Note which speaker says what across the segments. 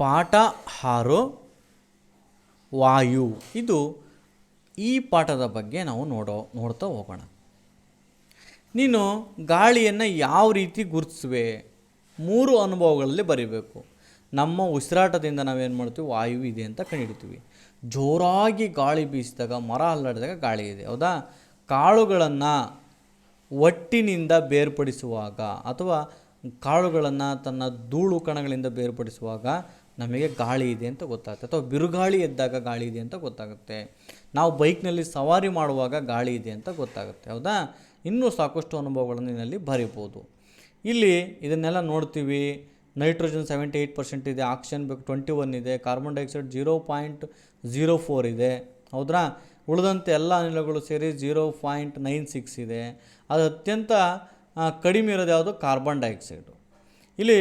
Speaker 1: ಪಾಠ ಹಾರೋ ವಾಯು. ಇದು ಈ ಪಾಠದ ಬಗ್ಗೆ ನಾವು ನೋಡೋ, ನೋಡ್ತಾ ಹೋಗೋಣ. ನೀನು ಗಾಳಿಯನ್ನು ಯಾವ ರೀತಿ ಗುರುತಿಸುವೆ? ಮೂರು ಅನುಭವಗಳಲ್ಲಿ ಬರೀಬೇಕು. ನಮ್ಮ ಉಸಿರಾಟದಿಂದ ನಾವೇನು ಮಾಡ್ತೀವಿ? ವಾಯು ಇದೆ ಅಂತ ಕಂಡುಹಿಡ್ತೀವಿ. ಜೋರಾಗಿ ಗಾಳಿ ಬೀಸಿದಾಗ, ಮರ ಅಲ್ಲಾಡಿದಾಗ ಗಾಳಿ ಇದೆ, ಹೌದಾ? ಕಾಳುಗಳನ್ನು ಒಟ್ಟಿನಿಂದ ಬೇರ್ಪಡಿಸುವಾಗ ಅಥವಾ ಕಾಳುಗಳನ್ನು ತನ್ನ ಧೂಳು ಕಣಗಳಿಂದ ಬೇರ್ಪಡಿಸುವಾಗ ನಮಗೆ ಗಾಳಿ ಇದೆ ಅಂತ ಗೊತ್ತಾಗುತ್ತೆ. ಅಥವಾ ಬಿರುಗಾಳಿ ಎದ್ದಾಗ ಗಾಳಿ ಇದೆ ಅಂತ ಗೊತ್ತಾಗುತ್ತೆ. ನಾವು ಬೈಕ್ನಲ್ಲಿ ಸವಾರಿ ಮಾಡುವಾಗ ಗಾಳಿ ಇದೆ ಅಂತ ಗೊತ್ತಾಗುತ್ತೆ. ಹೌದಾ? ಇನ್ನೂ ಸಾಕಷ್ಟು ಅನುಭವಗಳನ್ನು ಇಲ್ಲಿ ಬರೀಬೋದು. ಇಲ್ಲಿ ಇದನ್ನೆಲ್ಲ ನೋಡ್ತೀವಿ. ನೈಟ್ರೋಜನ್ ಸೆವೆಂಟಿ ಏಯ್ಟ್ ಪರ್ಸೆಂಟ್ ಇದೆ, ಆಕ್ಸಿಜನ್ ಬೇಕು ಟ್ವೆಂಟಿ ಒನ್ ಇದೆ, carbon dioxide zero point zero four ಇದೆ. ಹೌದ್ರಾ? ಉಳಿದಂತೆ ಎಲ್ಲ ಅನಿಲಗಳು ಸೇರಿ ಜೀರೋ ಪಾಯಿಂಟ್ ನೈನ್ ಸಿಕ್ಸ್ ಇದೆ. ಅದು ಅತ್ಯಂತ ಕಡಿಮೆ ಇರೋದು ಯಾವುದು? Carbon dioxide. ಇಲ್ಲಿ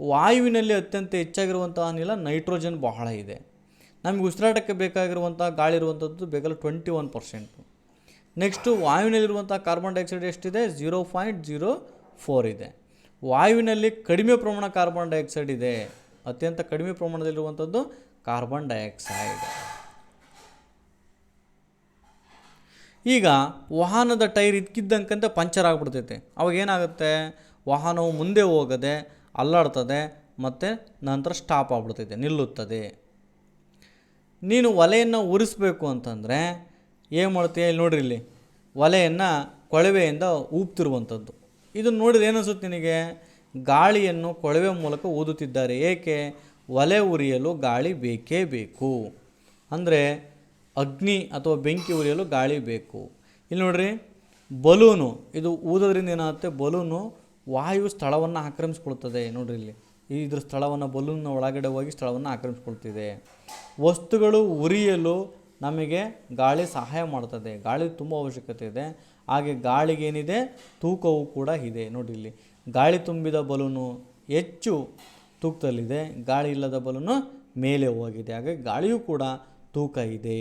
Speaker 1: ವಾಯುವಿನಲ್ಲಿ ಅತ್ಯಂತ ಹೆಚ್ಚಾಗಿರುವಂಥ ಅನಿಲ ನೈಟ್ರೋಜನ್ ಬಹಳ ಇದೆ. ನಮಗೆ ಉಸಿರಾಟಕ್ಕೆ ಬೇಕಾಗಿರುವಂಥ ಗಾಳಿ ಇರುವಂಥದ್ದು ಬೇಕಲ್ಲ ಟ್ವೆಂಟಿ ಒನ್ ಪರ್ಸೆಂಟು ನೆಕ್ಸ್ಟು ವಾಯುವಿನಲ್ಲಿರುವಂಥ ಕಾರ್ಬನ್ ಡೈಆಕ್ಸೈಡ್ ಎಷ್ಟಿದೆ? ಜೀರೋ ಪಾಯಿಂಟ್ ಜೀರೋ ಫೋರ್ ಇದೆ. ವಾಯುವಿನಲ್ಲಿ ಕಡಿಮೆ ಪ್ರಮಾಣ ಕಾರ್ಬನ್ ಡೈಆಕ್ಸೈಡ್ ಇದೆ. ಅತ್ಯಂತ ಕಡಿಮೆ ಪ್ರಮಾಣದಲ್ಲಿರುವಂಥದ್ದು ಕಾರ್ಬನ್ ಡೈಆಕ್ಸೈಡ್ ಈಗ ವಾಹನದ ಟೈರ್ ಇದ್ಕಿದ್ದಂಕಂತ ಪಂಚರ್ ಆಗಿಬಿಡ್ತೈತೆ. ಅವಾಗ ಏನಾಗುತ್ತೆ? ವಾಹನವು ಮುಂದೆ ಹೋಗದೆ ಅಲ್ಲಾಡ್ತದೆ ಮತ್ತು ನಂತರ ಸ್ಟಾಪ್ ಆಗ್ಬಿಡ್ತೈತೆ, ನಿಲ್ಲುತ್ತದೆ. ನೀನು ಒಲೆಯನ್ನು ಉರಿಸ್ಬೇಕು ಅಂತಂದರೆ ಏನು ಮಾಡ್ತೀಯ ಇಲ್ಲಿ ನೋಡಿರಿ ಇಲ್ಲಿ. ಒಲೆಯನ್ನು ಕೊಳವೆಯಿಂದ ಊಪ್ತಿರುವಂಥದ್ದು ಇದನ್ನು ನೋಡಿದ್ರೆ ಏನಿಸುತ್ತೆ ನಿನಗೆ? ಗಾಳಿಯನ್ನು ಕೊಳವೆ ಮೂಲಕ ಊದುತ್ತಿದ್ದಾರೆ, ಏಕೆ? ಒಲೆ ಉರಿಯಲು ಗಾಳಿ ಬೇಕೇ ಬೇಕು. ಅಂದರೆ ಅಗ್ನಿ ಅಥವಾ ಬೆಂಕಿ ಉರಿಯಲು ಗಾಳಿ ಬೇಕು. ಇಲ್ಲಿ ನೋಡಿರಿ, ಬಲೂನು, ಇದು ಊದೋದ್ರಿಂದ ಏನಾಗುತ್ತೆ? ಬಲೂನು ವಾಯು ಸ್ಥಳವನ್ನು ಆಕ್ರಮಿಸ್ಕೊಳ್ತದೆ ನೋಡ್ರಿ ಇಲ್ಲಿ. ಇದ್ರ ಸ್ಥಳವನ್ನು ಬಲೂನ್ನ ಒಳಗಡೆ ಹೋಗಿ ಸ್ಥಳವನ್ನು ಆಕ್ರಮಿಸ್ಕೊಳ್ತಿದೆ. ವಸ್ತುಗಳು ಉರಿಯಲು ನಮಗೆ ಗಾಳಿ ಸಹಾಯ ಮಾಡ್ತದೆ. ಗಾಳಿ ತುಂಬ ಅವಶ್ಯಕತೆ ಇದೆ. ಹಾಗೆ ಗಾಳಿಗೆ ಏನಿದೆ ತೂಕವು ಕೂಡ ಇದೆ ನೋಡಿ ಇಲ್ಲಿ. ಗಾಳಿ ತುಂಬಿದ ಬಲೂನು ಹೆಚ್ಚು ತೂಕದಲ್ಲಿದೆ. ಗಾಳಿ ಇಲ್ಲದ ಬಲೂನು ಮೇಲೆ ಹೋಗಿದೆ. ಹಾಗೆ ಗಾಳಿಯೂ ಕೂಡ ತೂಕ ಇದೆ.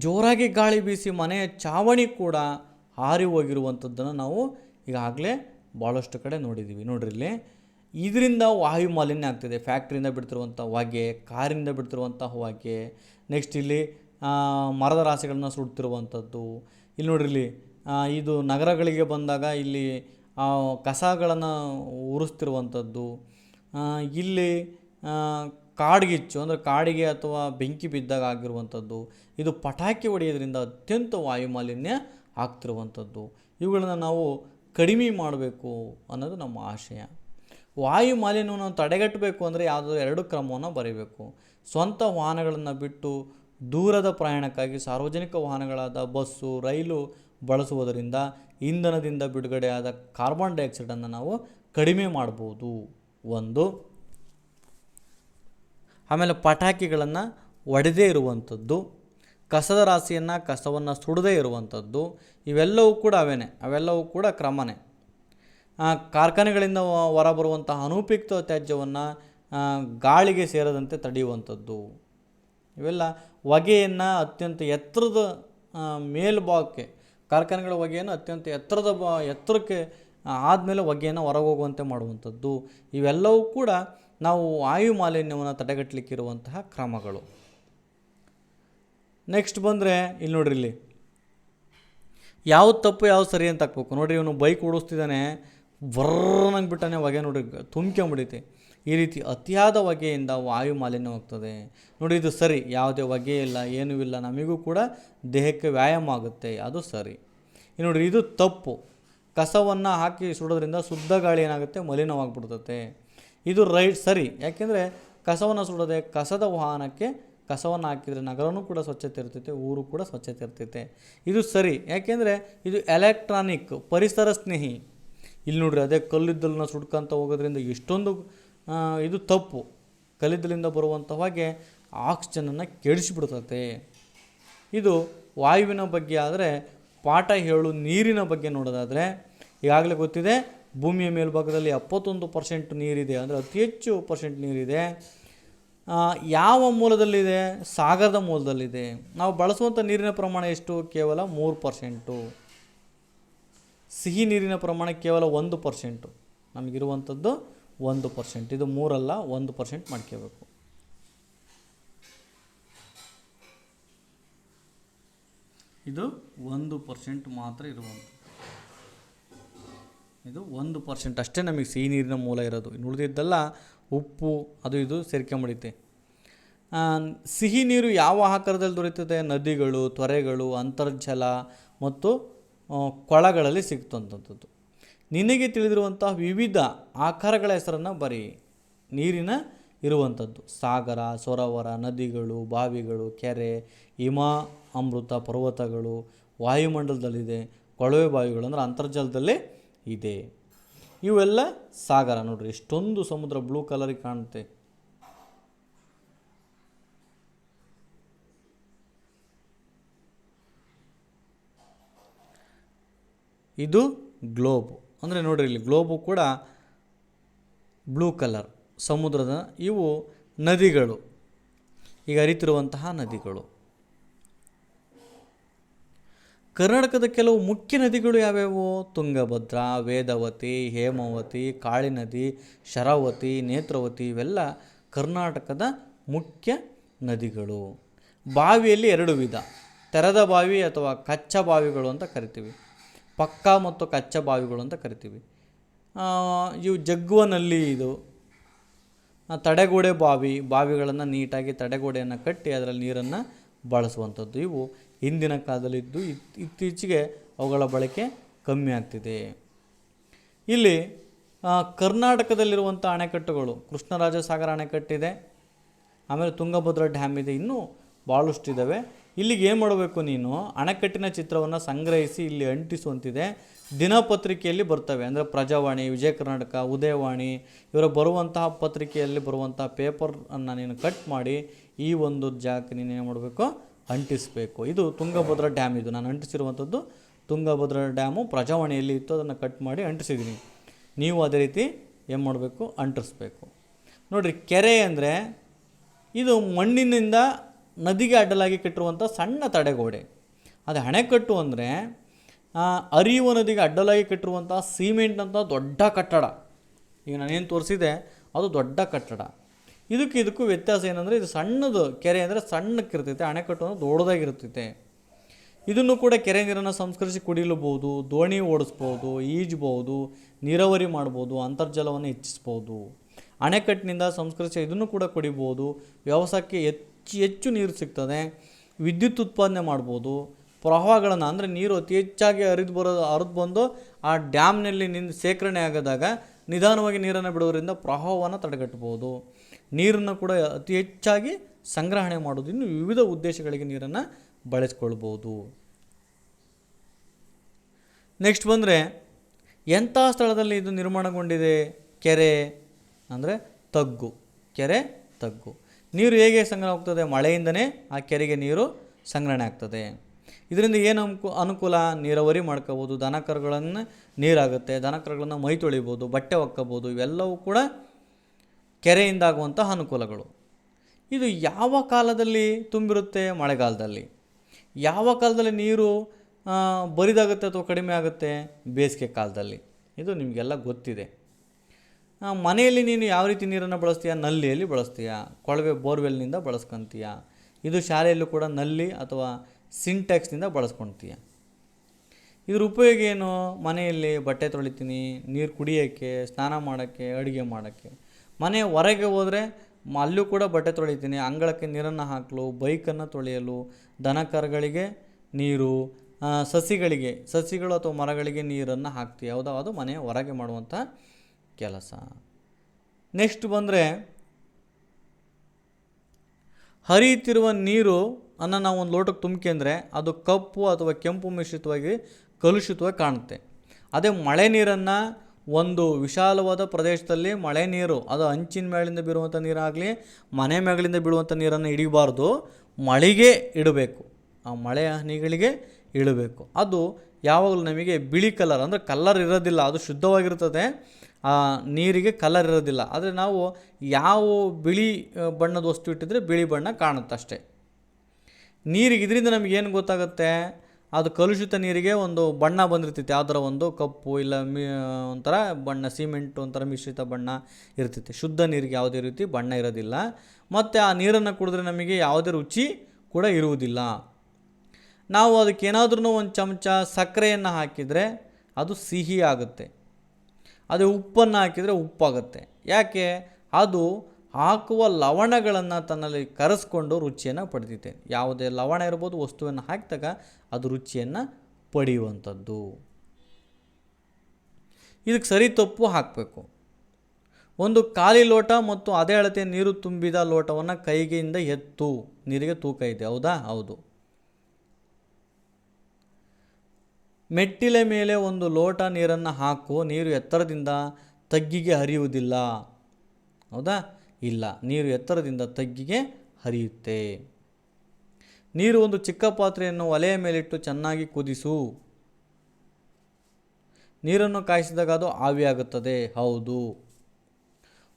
Speaker 1: ಜೋರಾಗಿ ಗಾಳಿ ಬೀಸಿ ಮನೆಯ ಚಾವಣಿ ಕೂಡ ಹಾರಿ ಹೋಗಿರುವಂಥದ್ದನ್ನು ನಾವು ಈಗಾಗಲೇ ಭಾಳಷ್ಟು ಕಡೆ ನೋಡಿದ್ದೀವಿ. ನೋಡ್ರಿ ಇಲ್ಲಿ. ಇದರಿಂದ ವಾಯು ಮಾಲಿನ್ಯ ಆಗ್ತಿದೆ. ಫ್ಯಾಕ್ಟ್ರಿಯಿಂದ ಬಿಡ್ತಿರುವಂಥ ಹೊಗೆ, ಕಾರಿಂದ ಬಿಡ್ತಿರುವಂಥ ಹೊಗೆ ನೆಕ್ಸ್ಟ್ ಇಲ್ಲಿ ಮರದ ರಾಸಿಗಳನ್ನ ಸುಡ್ತಿರುವಂಥದ್ದು. ಇಲ್ಲಿ ನೋಡ್ರಿ ಇಲ್ಲಿ ಇದು ನಗರಗಳಿಗೆ ಬಂದಾಗ ಇಲ್ಲಿ ಕಸಗಳನ್ನು ಉರಿಸ್ತಿರುವಂಥದ್ದು. ಇಲ್ಲಿ ಕಾಡ್ಗಿಚ್ಚು ಅಂದರೆ ಕಾಡಿಗೆ ಅಥವಾ ಬೆಂಕಿ ಬಿದ್ದಾಗ ಆಗಿರುವಂಥದ್ದು, ಇದು ಪಟಾಕಿ ಹೊಡೆಯೋದ್ರಿಂದ ಅತ್ಯಂತ ವಾಯುಮಾಲಿನ್ಯ ಆಗ್ತಿರುವಂಥದ್ದು. ಇವುಗಳನ್ನು ನಾವು ಕಡಿಮೆ ಮಾಡಬೇಕು ಅನ್ನೋದು ನಮ್ಮ ಆಶಯ. ವಾಯು ಮಾಲಿನ್ಯವನ್ನು ತಡೆಗಟ್ಟಬೇಕು ಅಂದರೆ ಯಾವುದಾದ್ರು ಎರಡು ಕ್ರಮವನ್ನು ಬರೀಬೇಕು. ಸ್ವಂತ ವಾಹನಗಳನ್ನು ಬಿಟ್ಟು ದೂರದ ಪ್ರಯಾಣಕ್ಕಾಗಿ ಸಾರ್ವಜನಿಕ ವಾಹನಗಳಾದ ಬಸ್ಸು, ರೈಲು ಬಳಸುವುದರಿಂದ ಇಂಧನದಿಂದ ಬಿಡುಗಡೆಯಾದ ಕಾರ್ಬನ್ ಡೈಆಕ್ಸೈಡನ್ನು ನಾವು ಕಡಿಮೆ ಮಾಡ್ಬೋದು ಒಂದು. ಆಮೇಲೆ ಪಟಾಕಿಗಳನ್ನು ಒಡೆದೇ ಇರುವಂಥದ್ದು, ಕಸದ ರಾಶಿಯನ್ನು ಕಸವನ್ನು ಸುಡದೇ ಇರುವಂಥದ್ದು, ಇವೆಲ್ಲವೂ ಕೂಡ ಅವೇನೆ, ಅವೆಲ್ಲವೂ ಕೂಡ ಕ್ರಮನೇ. ಕಾರ್ಖಾನೆಗಳಿಂದ ಹೊರಬರುವಂಥ ಅನುಪಯುಕ್ತ ತ್ಯಾಜ್ಯವನ್ನು ಗಾಳಿಗೆ ಸೇರದಂತೆ ತಡೆಯುವಂಥದ್ದು. ಇವೆಲ್ಲ ಹೊಗೆಯನ್ನು ಅತ್ಯಂತ ಎತ್ತರದ ಮೇಲ್ಭಾಗಕ್ಕೆ, ಕಾರ್ಖಾನೆಗಳ ಹೊಗೆಯನ್ನು ಅತ್ಯಂತ ಎತ್ತರದ ಬಾ, ಎತ್ತರಕ್ಕೆ ಆದಮೇಲೆ ಹೊಗೆಯನ್ನು ಹೊರಗೋಗುವಂತೆ ಮಾಡುವಂಥದ್ದು. ಇವೆಲ್ಲವೂ ಕೂಡ ನಾವು ವಾಯು ಮಾಲಿನ್ಯವನ್ನು ತಡೆಗಟ್ಟಲಿಕ್ಕಿರುವಂತಹ ಕ್ರಮಗಳು. ನೆಕ್ಸ್ಟ್ ಬಂದರೆ ಇಲ್ಲಿ ನೋಡ್ರಿ ಇಲ್ಲಿ. ಯಾವ್ದು ತಪ್ಪು ಯಾವ್ದು ಸರಿ ಅಂತ ಹಾಕ್ಬೇಕು. ನೋಡಿರಿ ಇವನು ಬೈಕ್ ಓಡಿಸ್ತಿದ್ದಾನೆ ಬರ್ರಂಗೆ ಬಿಟ್ಟಾನೆ ಹೊಗೆ ನೋಡ್ರಿ, ತುಂಬ್ಕೊಂಬಿಡೈತೆ. ಈ ರೀತಿ ಅತಿಯಾದ ಹೊಗೆಯಿಂದ ವಾಯು ಮಾಲಿನ್ಯವಾಗ್ತದೆ ನೋಡಿ ಇದು ಸರಿ, ಯಾವುದೇ ಹೊಗೆ ಇಲ್ಲ, ಏನೂ ಇಲ್ಲ, ನಮಗೂ ಕೂಡ ದೇಹಕ್ಕೆ ವ್ಯಾಯಾಮ ಆಗುತ್ತೆ, ಅದು ಸರಿ. ನೋಡ್ರಿ, ಇದು ತಪ್ಪು. ಕಸವನ್ನು ಹಾಕಿ ಸುಡೋದ್ರಿಂದ ಶುದ್ಧ ಗಾಳಿ ಏನಾಗುತ್ತೆ? ಮಲಿನವಾಗಿಬಿಡ್ತತೆ. ಇದು ರೈಟ್, ಸರಿ. ಯಾಕೆಂದರೆ ಕಸವನ್ನು ಸುಡದೆ ಕಸದ ವಾಹನಕ್ಕೆ ಕಸವನ್ನು ಹಾಕಿದರೆ ನಗರವೂ ಕೂಡ ಸ್ವಚ್ಛತೆ ಇರ್ತೈತೆ, ಊರು ಕೂಡ ಸ್ವಚ್ಛತೆ ಇರ್ತೈತೆ. ಇದು ಸರಿ. ಯಾಕೆಂದರೆ ಇದು ಎಲೆಕ್ಟ್ರಾನಿಕ್ ಪರಿಸರ ಸ್ನೇಹಿ. ಇಲ್ಲಿ ನೋಡ್ರಿ, ಅದೇ ಕಲ್ಲಿದ್ದಲನ್ನ ಸುಡ್ಕೊಂತ ಹೋಗೋದ್ರಿಂದ ಎಷ್ಟೊಂದು ಇದು ತಪ್ಪು. ಕಲ್ಲಿದ್ದಲಿಂದ ಬರುವಂಥ ಹೊಗೆ ಆಕ್ಸಿಜನನ್ನು ಕೆಡಿಸಿಬಿಡ್ತತೆ. ಇದು ವಾಯುವಿನ ಬಗ್ಗೆ ಆದರೆ ಪಾಠ ಹೇಳು ನೀರಿನ ಬಗ್ಗೆ ನೋಡೋದಾದರೆ, ಈಗಾಗಲೇ ಗೊತ್ತಿದೆ ಭೂಮಿಯ ಮೇಲ್ಭಾಗದಲ್ಲಿ ಎಪ್ಪತ್ತೊಂದು ಪರ್ಸೆಂಟ್ ನೀರಿದೆ ಅಂದರೆ ಅತಿ ಹೆಚ್ಚು ಪರ್ಸೆಂಟ್ ನೀರಿದೆ. ಯಾವ ಮೂಲದಲ್ಲಿದೆ? ಸಾಗರದ ಮೂಲದಲ್ಲಿದೆ. ನಾವು ಬಳಸುವಂಥ ನೀರಿನ ಪ್ರಮಾಣ ಎಷ್ಟು? ಕೇವಲ ಮೂರು ಪರ್ಸೆಂಟು. ಸಿಹಿ ನೀರಿನ ಪ್ರಮಾಣ ಕೇವಲ ಒಂದು ಪರ್ಸೆಂಟು. ನಮಗಿರುವಂಥದ್ದು ಒಂದು ಪರ್ಸೆಂಟ್. ಇದು ಮೂರಲ್ಲ, ಒಂದು ಪರ್ಸೆಂಟ್ ಮಾಡ್ಕೋಬೇಕು. ಇದು ಒಂದು ಪರ್ಸೆಂಟ್ ಮಾತ್ರ ಇರುವಂಥದ್ದು ಇದು ಒಂದು ಪರ್ಸೆಂಟ್ ಅಷ್ಟೇ ನಮಗೆ ಸಿಹಿ ನೀರಿನ ಮೂಲ ಇರೋದು. ಇನ್ನು ಉಳಿದಿದ್ದೆಲ್ಲ ಉಪ್ಪು, ಅದು ಇದು ಸೇರ್ಕೊಂಬಿಡುತ್ತೆ. ಸಿಹಿ ನೀರು ಯಾವ ಆಕಾರದಲ್ಲಿ ದೊರೆಯುತ್ತದೆ? ನದಿಗಳು, ತೊರೆಗಳು, ಅಂತರ್ಜಲ ಮತ್ತು ಕೊಳಗಳಲ್ಲಿ ಸಿಗ್ತಂಥದ್ದು ನಿನಗೆ ತಿಳಿದಿರುವಂತಹ ವಿವಿಧ ಆಕಾರಗಳ ಹೆಸರನ್ನು ಬರೀ ನೀರಿನ ಇರುವಂಥದ್ದು ಸಾಗರ, ಸರೋವರ, ನದಿಗಳು, ಬಾವಿಗಳು, ಕೆರೆ, ಹಿಮ, ಅಮೃತ ಪರ್ವತಗಳು, ವಾಯುಮಂಡಲದಲ್ಲಿದೆ. ಕೊಳವೆ ಬಾವಿಗಳು ಅಂದರೆ ಅಂತರ್ಜಲದಲ್ಲೇ ಇದೆ. ಇವೆಲ್ಲ ಸಾಗರ ನೋಡ್ರಿ, ಎಷ್ಟೊಂದು ಸಮುದ್ರ ಬ್ಲೂ ಕಲರಿಗೆ ಕಾಣುತ್ತೆ. ಇದು ಗ್ಲೋಬ್ ಅಂದರೆ ನೋಡ್ರಿ, ಇಲ್ಲಿ ಗ್ಲೋಬು ಕೂಡ ಬ್ಲೂ ಕಲರ್ ಸಮುದ್ರದ, ಇವು ನದಿಗಳು. ಈಗ ಹರಿತಿರುವಂತಹ ನದಿಗಳು. ಕರ್ನಾಟಕದ ಕೆಲವು ಮುಖ್ಯ ನದಿಗಳು ಯಾವ್ಯಾವು? ತುಂಗಭದ್ರಾ, ವೇದವತಿ, ಹೇಮಾವತಿ ಕಾಳಿ ನದಿ ಶರಾವತಿ, ನೇತ್ರಾವತಿ ಇವೆಲ್ಲ ಕರ್ನಾಟಕದ ಮುಖ್ಯ ನದಿಗಳು. ಬಾವಿಯಲ್ಲಿ ಎರಡು ವಿಧ. ತೆರೆದ ಬಾವಿ ಅಥವಾ ಕಚ್ಚಾ ಬಾವಿಗಳು ಅಂತ ಕರಿತೀವಿ. ಪಕ್ಕಾ ಮತ್ತು ಕಚ್ಚಾ ಬಾವಿಗಳು ಅಂತ ಕರಿತೀವಿ. ಇವು ಜಗ್ಗುವ ನಲ್ಲಿ ಇದು ತಡೆಗೋಡೆ ಬಾವಿ. ಬಾವಿಗಳನ್ನು ನೀಟಾಗಿ ತಡೆಗೋಡೆಯನ್ನು ಕಟ್ಟಿ ಅದರಲ್ಲಿ ನೀರನ್ನು ಬಳಸುವಂಥದ್ದು. ಇವು ಹಿಂದಿನ ಕಾಲದಲ್ಲಿದ್ದು ಇತ್- ಇತ್ತೀಚೆಗೆ ಅವುಗಳ ಬಳಕೆ ಕಮ್ಮಿ ಆಗ್ತಿದೆ. ಇಲ್ಲಿ ಕರ್ನಾಟಕದಲ್ಲಿರುವಂಥ ಅಣೆಕಟ್ಟುಗಳು ಕೃಷ್ಣರಾಜ ಸಾಗರ ಅಣೆಕಟ್ಟಿದೆ, ಆಮೇಲೆ ತುಂಗಭದ್ರಾ ಡ್ಯಾಮ್ ಇದೆ, ಇನ್ನೂ ಭಾಳಷ್ಟು ಇದ್ದಾವೆ ಇಲ್ಲಿಗೆ ಏನು ಮಾಡಬೇಕು ನೀನು? ಅಣೆಕಟ್ಟಿನ ಚಿತ್ರವನ್ನು ಸಂಗ್ರಹಿಸಿ ಇಲ್ಲಿ ಅಂಟಿಸುವಂತಿದೆ. ದಿನಪತ್ರಿಕೆಯಲ್ಲಿ ಬರ್ತವೆ, ಅಂದರೆ ಪ್ರಜಾವಾಣಿ, ವಿಜಯ ಕರ್ನಾಟಕ, ಉದಯವಾಣಿ, ಇವರು ಬರುವಂತಹ ಪತ್ರಿಕೆಯಲ್ಲಿ ಬರುವಂತಹ ಪೇಪರನ್ನು ನೀನು ಕಟ್ ಮಾಡಿ ಈ ಒಂದು ಜಾಗಕ್ಕೆ ನೀನು ಏನು ಮಾಡಬೇಕು? ಅಂಟಿಸಬೇಕು. ಇದು ತುಂಗಭದ್ರಾ ಡ್ಯಾಮ್ ಇದು. ನಾನು ಅಂಟಿಸಿರುವಂಥದ್ದು ತುಂಗಭದ್ರಾ ಡ್ಯಾಮು ಪ್ರಜಾವಾಣಿಯಲ್ಲಿ ಇತ್ತು. ಅದನ್ನು ಕಟ್ ಮಾಡಿ ಅಂಟಿಸಿದ್ದೀನಿ. ನೀವು ಅದೇ ರೀತಿ ಏನು ಮಾಡಬೇಕು? ಅಂಟಿಸ್ಬೇಕು. ನೋಡಿರಿ, ಕೆರೆ ಅಂದರೆ ಇದು ಮಣ್ಣಿನಿಂದ ನದಿಗೆ ಅಡ್ಡಲಾಗಿ ಕಟ್ಟಿರುವಂಥ ಸಣ್ಣ ತಡೆಗೋಡೆ. ಅದು ಅಣೆಕಟ್ಟು ಅಂದರೆ ಅರಿಯುವ ನದಿಗೆ ಅಡ್ಡಲಾಗಿ ಕಟ್ಟಿರುವಂಥ ಸಿಮೆಂಟ್ ಅಂತ ದೊಡ್ಡ ಕಟ್ಟಡ. ಈಗ ನಾನೇನು ತೋರಿಸಿದೆ ಅದು ದೊಡ್ಡ ಕಟ್ಟಡ. ಇದಕ್ಕೆ ಇದಕ್ಕೂ ವ್ಯತ್ಯಾಸ ಏನಂದರೆ ಇದು ಸಣ್ಣದು ಕೆರೆ ಅಂದರೆ ಸಣ್ಣಕ್ಕಿರ್ತೈತೆ ಅಣೆಕಟ್ಟು ಅಂದರೆ ದೊಡ್ಡದಾಗಿರ್ತೈತೆ ಇದನ್ನು ಕೂಡ ಕೆರೆ ನೀರನ್ನು ಸಂಸ್ಕರಿಸಿ ಕುಡಿಲಬಹುದು ದೋಣಿ ಓಡಿಸ್ಬೋದು ಈಜ್ಬೋದು ನೀರಾವರಿ ಮಾಡ್ಬೋದು ಅಂತರ್ಜಲವನ್ನು ಹೆಚ್ಚಿಸ್ಬೋದು ಅಣೆಕಟ್ಟಿನಿಂದ ಸಂಸ್ಕರಿಸಿ ಇದನ್ನು ಕೂಡ ಕುಡಿಬೋದು ವ್ಯವಸಾಯಕ್ಕೆ ಹೆಚ್ಚು ಹೆಚ್ಚು ನೀರು ಸಿಗ್ತದೆ. ವಿದ್ಯುತ್ ಉತ್ಪಾದನೆ ಮಾಡ್ಬೋದು ಪ್ರವಾಹಗಳನ್ನು ಅಂದರೆ ನೀರು ಅತಿ ಹೆಚ್ಚಾಗಿ ಹರಿದು ಬರೋದು ಹರಿದು ಬಂದು ಆ ಡ್ಯಾಮ್ನಲ್ಲಿ ನಿಂದು ಶೇಖರಣೆ ಆಗದಾಗ ನಿಧಾನವಾಗಿ ನೀರನ್ನು ಬಿಡೋದ್ರಿಂದ ಪ್ರವಾಹವನ್ನು ತಡೆಗಟ್ಟಬಹುದು. ನೀರನ್ನು ಕೂಡ ಅತಿ ಹೆಚ್ಚಾಗಿ ಸಂಗ್ರಹಣೆ ಮಾಡೋದು. ಇನ್ನು ವಿವಿಧ ಉದ್ದೇಶಗಳಿಗೆ ನೀರನ್ನು ಬಳಸ್ಕೊಳ್ಬೋದು. ನೆಕ್ಸ್ಟ್ ಬಂದರೆ ಎಂಥ ಸ್ಥಳದಲ್ಲಿ ಇದು ನಿರ್ಮಾಣಗೊಂಡಿದೆ? ಕೆರೆ ಅಂದರೆ ತಗ್ಗು. ಕೆರೆ ತಗ್ಗು. ನೀರು ಹೇಗೆ ಸಂಗ್ರಹ ಆಗ್ತದೆ ಮಳೆಯಿಂದನೇ ಆ ಕೆರೆಗೆ ನೀರು ಸಂಗ್ರಹಣೆ ಆಗ್ತದೆ. ಇದರಿಂದ ಏನು ಅನುಕು, ಅನುಕೂಲ? ನೀರಾವರಿ ಮಾಡ್ಕೋಬೋದು. ದನ ಕರುಗಳನ್ನು ನೀರಾಗುತ್ತೆ. ದನ ಕರುಗಳನ್ನು ಮೈ ತೊಳಿಬೋದು. ಬಟ್ಟೆ ಒಕ್ಕಬೋದು. ಇವೆಲ್ಲವೂ ಕೂಡ ಕೆರೆಯಿಂದ ಆಗುವಂತಹ ಅನುಕೂಲಗಳು. ಇದು ಯಾವ ಕಾಲದಲ್ಲಿ ತುಂಬಿರುತ್ತೆ? ಮಳೆಗಾಲದಲ್ಲಿ. ಯಾವ ಕಾಲದಲ್ಲಿ ನೀರು ಬರಿದಾಗುತ್ತೆ ಅಥವಾ ಕಡಿಮೆ ಆಗುತ್ತೆ? ಬೇಸಿಗೆ ಕಾಲದಲ್ಲಿ. ಇದು ನಿಮಗೆಲ್ಲ ಗೊತ್ತಿದೆ. ಮನೆಯಲ್ಲಿ ನೀನು ಯಾವ ರೀತಿ ನೀರನ್ನು ಬಳಸ್ತೀಯ? ನಲ್ಲಿಯಲ್ಲಿ ಬಳಸ್ತೀಯಾ? ಕೊಳವೆ ಬೋರ್ವೆಲ್ನಿಂದ ಬಳಸ್ಕೊತೀಯ? ಇದು ಶಾಲೆಯಲ್ಲೂ ಕೂಡ ನಲ್ಲಿ ಅಥವಾ ಸಿಂಟ್ಯಾಕ್ಸ್ನಿಂದ ಬಳಸ್ಕೊತೀಯ? ಇದ್ರ ಉಪಯೋಗ ಏನು? ಮನೆಯಲ್ಲಿ ಬಟ್ಟೆ ತೊಳಿತೀನಿ, ನೀರು ಕುಡಿಯೋಕ್ಕೆ, ಸ್ನಾನ ಮಾಡೋಕ್ಕೆ, ಅಡುಗೆ ಮಾಡೋಕ್ಕೆ. ಮನೆ ಹೊರಗೆ ಹೋದರೆ ಅಲ್ಲೂ ಕೂಡ ಬಟ್ಟೆ ತೊಳಿತೀನಿ. ಅಂಗಳಕ್ಕೆ ನೀರನ್ನು ಹಾಕಲು, ಬೈಕನ್ನು ತೊಳೆಯಲು ದನ ಕರುಗಳಿಗೆ ನೀರು ಸಸಿಗಳಿಗೆ, ಸಸಿಗಳು ಅಥವಾ ಮರಗಳಿಗೆ ನೀರನ್ನು ಹಾಕ್ತೀವಿ. ಯಾವುದೋ ಅದು ಮನೆ ಹೊರಗೆ ಮಾಡುವಂಥ ಕೆಲಸ. ನೆಕ್ಸ್ಟ್ ಬಂದರೆ ಹರಿಯುತ್ತಿರುವ ನೀರು ಅನ್ನು ನಾವು ಒಂದು ಲೋಟಕ್ಕೆ ತುಂಬಿಕೆಂದರೆ ಅದು ಕಪ್ಪು ಅಥವಾ ಕೆಂಪು ಮಿಶ್ರಿತವಾಗಿ ಕಲುಷಿತವಾಗಿ ಕಾಣುತ್ತೆ. ಅದೇ ಮಳೆ ನೀರನ್ನು ಒಂದು ವಿಶಾಲವಾದ ಪ್ರದೇಶದಲ್ಲಿ ಮಳೆ ನೀರು, ಅದು ಹಂಚಿನ ಮೇಲಿಂದ ಬೀರುವಂಥ ನೀರಾಗಲಿ, ಮನೆ ಮೇಲಿಂದ ಬೀಳುವಂಥ ನೀರನ್ನು ಹಿಡಿಬಾರ್ದು. ಮಳೆಗೆ ಇಡಬೇಕು. ಆ ಮಳೆಯ ಹನಿಗಳಿಗೆ ಇಡಬೇಕು. ಅದು ಯಾವಾಗಲೂ ನಮಗೆ ಬಿಳಿ ಕಲರ್ ಅಂದರೆ ಕಲ್ಲರ್ ಇರೋದಿಲ್ಲ, ಅದು ಶುದ್ಧವಾಗಿರ್ತದೆ. ಆ ನೀರಿಗೆ ಕಲರ್ ಇರೋದಿಲ್ಲ. ಆದರೆ ನಾವು ಯಾವ ಬಿಳಿ ಬಣ್ಣದ ವಸ್ತು ಇಟ್ಟಿದ್ರೆ ಬಿಳಿ ಬಣ್ಣ ಕಾಣುತ್ತೆ ಅಷ್ಟೇ ನೀರಿಗೆ ಇದರಿಂದ ನಮಗೇನು ಗೊತ್ತಾಗುತ್ತೆ? ಅದು ಕಲುಷಿತ ನೀರಿಗೆ ಒಂದು ಬಣ್ಣ ಬಂದಿರ್ತೈತಿ. ಯಾವ್ದಾರ ಒಂದು ಕಪ್ಪು ಇಲ್ಲ ಮಿ ಒಂಥರ ಬಣ್ಣ, ಸಿಮೆಂಟ್ ಒಂಥರ ಮಿಶ್ರಿತ ಬಣ್ಣ ಇರ್ತೈತಿ. ಶುದ್ಧ ನೀರಿಗೆ ಯಾವುದೇ ರೀತಿ ಬಣ್ಣ ಇರೋದಿಲ್ಲ. ಮತ್ತು ಆ ನೀರನ್ನು ಕುಡಿದ್ರೆ ನಮಗೆ ಯಾವುದೇ ರುಚಿ ಕೂಡ ಇರುವುದಿಲ್ಲ. ನಾವು ಅದಕ್ಕೆ ಏನಾದ್ರೂ ಒಂದು ಚಮಚ ಸಕ್ಕರೆಯನ್ನು ಹಾಕಿದರೆ ಅದು ಸಿಹಿ ಆಗುತ್ತೆ ಅದೇ ಉಪ್ಪನ್ನು ಹಾಕಿದರೆ ಉಪ್ಪಾಗುತ್ತೆ. ಯಾಕೆ? ಅದು ಹಾಕುವ ಲವಣಗಳನ್ನು ತನ್ನಲ್ಲಿ ಕರೆಸ್ಕೊಂಡು ರುಚಿಯನ್ನು ಪಡೆದಿದೆ ಯಾವುದೇ ಲವಣ ಇರ್ಬೋದು ವಸ್ತುವನ್ನು ಹಾಕಿದಾಗ ಅದು ರುಚಿಯನ್ನು ಪಡೆಯುವಂಥದ್ದು. ಇದಕ್ಕೆ ಸರಿ ತಪ್ಪು ಹಾಕಬೇಕು. ಒಂದು ಖಾಲಿ ಲೋಟ ಮತ್ತು ಅದೇ ಅಳತೆ ನೀರು ತುಂಬಿದ ಲೋಟವನ್ನು ಕೈಗೆಯಿಂದ ಎತ್ತು. ನೀರಿಗೆ ತೂಕ ಇದೆ, ಹೌದಾ? ಹೌದು. ಮೆಟ್ಟಿಲ ಮೇಲೆ ಒಂದು ಲೋಟ ನೀರನ್ನು ಹಾಕು ನೀರು ಎತ್ತರದಿಂದ ತಗ್ಗಿಗೆ ಹರಿಯುವುದಿಲ್ಲ. ಹೌದಾ? ಇಲ್ಲ. ನೀರು ಎತ್ತರದಿಂದ ತಗ್ಗಿಗೆ ಹರಿಯುತ್ತೆ. ನೀರು ಒಂದು ಚಿಕ್ಕ ಪಾತ್ರೆಯನ್ನು ಒಲೆಯ ಮೇಲಿಟ್ಟು ಚೆನ್ನಾಗಿ ಕುದಿಸು. ನೀರನ್ನು ಕಾಯಿಸಿದಾಗ ಅದು ಆವಿಯಾಗುತ್ತದೆ. ಹೌದು.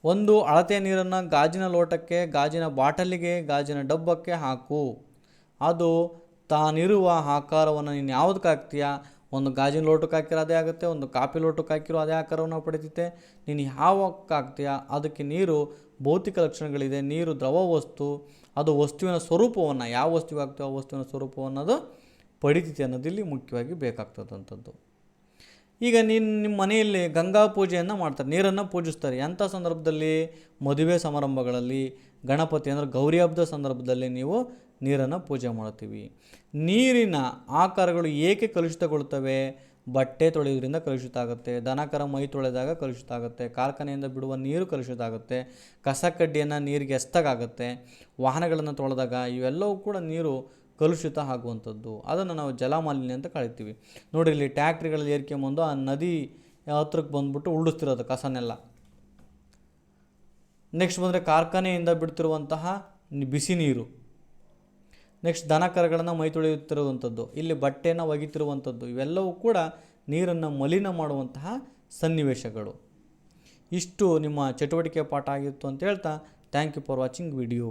Speaker 1: ಒಂದು ಅಳತೆಯ ನೀರನ್ನು ಗಾಜಿನ ಲೋಟಕ್ಕೆ, ಗಾಜಿನ ಬಾಟಲಿಗೆ, ಗಾಜಿನ ಡಬ್ಬಕ್ಕೆ ಹಾಕು. ಅದು ತಾನಿರುವ ಆಕಾರವನ್ನು ನೀನು ಯಾವುದಕ್ಕೆ ಹಾಕ್ತೀಯಾ? ಒಂದು ಗಾಜಿನ ಲೋಟಕ್ಕೆ ಹಾಕಿರೋ ಅದೇ ಆಗುತ್ತೆ, ಒಂದು ಕಾಫಿ ಲೋಟಕ್ಕೆ ಹಾಕಿರೋ ಅದೇ ಆಕಾರವನ್ನು ಪಡಿತೈತೆ ನೀನು ಯಾವಕ್ಕೆ ಅದಕ್ಕೆ ನೀರು ಭೌತಿಕ ಲಕ್ಷಣಗಳಿದೆ, ನೀರು, ದ್ರವ ವಸ್ತು, ಅದು ವಸ್ತುವಿನ ಸ್ವರೂಪವನ್ನು, ಯಾವ ವಸ್ತುವಿಗೆ ಆಗ್ತೀವೋ ಆ ವಸ್ತುವಿನ ಸ್ವರೂಪವನ್ನು ಅದು ಪಡಿತೈತಿ ಅನ್ನೋದು ಇಲ್ಲಿ ಮುಖ್ಯವಾಗಿ ಬೇಕಾಗ್ತದಂಥದ್ದು. ಈಗ ನೀನು ನಿಮ್ಮ ಮನೆಯಲ್ಲಿ ಗಂಗಾ ಪೂಜೆಯನ್ನು ಮಾಡ್ತಾರೆ, ನೀರನ್ನು ಪೂಜಿಸ್ತಾರೆ. ಎಂಥ ಸಂದರ್ಭದಲ್ಲಿ? ಮದುವೆ ಸಮಾರಂಭಗಳಲ್ಲಿ, ಗಣಪತಿ ಅಂದರೆ ಗೌರಿ ಹಬ್ಬದ ಸಂದರ್ಭದಲ್ಲಿ ನೀವು ನೀರನ್ನು ಪೂಜೆ ಮಾಡ್ತೀವಿ. ನೀರಿನ ಆಕಾರಗಳು ಏಕೆ ಕಲುಷಿತಗೊಳ್ತವೆ? ಬಟ್ಟೆ ತೊಳೆಯೋದ್ರಿಂದ ಕಲುಷಿತ ಆಗುತ್ತೆ ದನಕರ ಮೈ ತೊಳೆದಾಗ ಕಲುಷಿತ ಆಗುತ್ತೆ ಕಾರ್ಖಾನೆಯಿಂದ ಬಿಡುವ ನೀರು ಕಲುಷಿತ ಆಗುತ್ತೆ ಕಸ ಕಡ್ಡಿಯನ್ನು ನೀರಿಗೆ ಎಸ್ತಾಗುತ್ತೆ ವಾಹನಗಳನ್ನು ತೊಳೆದಾಗ ಇವೆಲ್ಲವೂ ಕೂಡ ನೀರು ಕಲುಷಿತ ಆಗುವಂಥದ್ದು. ಅದನ್ನು ನಾವು ಜಲಮಾಲಿನ್ಯ ಅಂತ ಕಳಿತೀವಿ ನೋಡಿ, ಇಲ್ಲಿ ಟ್ಯಾಕ್ಟ್ರಿಗಳಲ್ಲಿ ಏರ್ಕೊಂಬಂದು ಆ ನದಿ ಹತ್ರಕ್ಕೆ ಬಂದುಬಿಟ್ಟು ಉಳಿಸ್ತಿರೋದು ಕಸನೆಲ್ಲ. ನೆಕ್ಸ್ಟ್ ಬಂದರೆ ಕಾರ್ಖಾನೆಯಿಂದ ಬಿಡ್ತಿರುವಂತಹ ಬಿಸಿ ನೀರು. ನೆಕ್ಸ್ಟ್ ದನ ಕರುಗಳನ್ನು ಮೈ ತೊಳೆಯುತ್ತಿರುವಂಥದ್ದು, ಇಲ್ಲಿ ಬಟ್ಟೆಯನ್ನು ಒಗಿತಿರುವಂಥದ್ದು ಇವೆಲ್ಲವೂ ಕೂಡ ನೀರನ್ನು ಮಲಿನ ಮಾಡುವಂತಹ ಸನ್ನಿವೇಶಗಳು. ಇಷ್ಟು ನಿಮ್ಮ ಚಟುವಟಿಕೆ ಪಾಠ ಆಗಿತ್ತು ಅಂತ ಹೇಳ್ತಾ thank you for watching video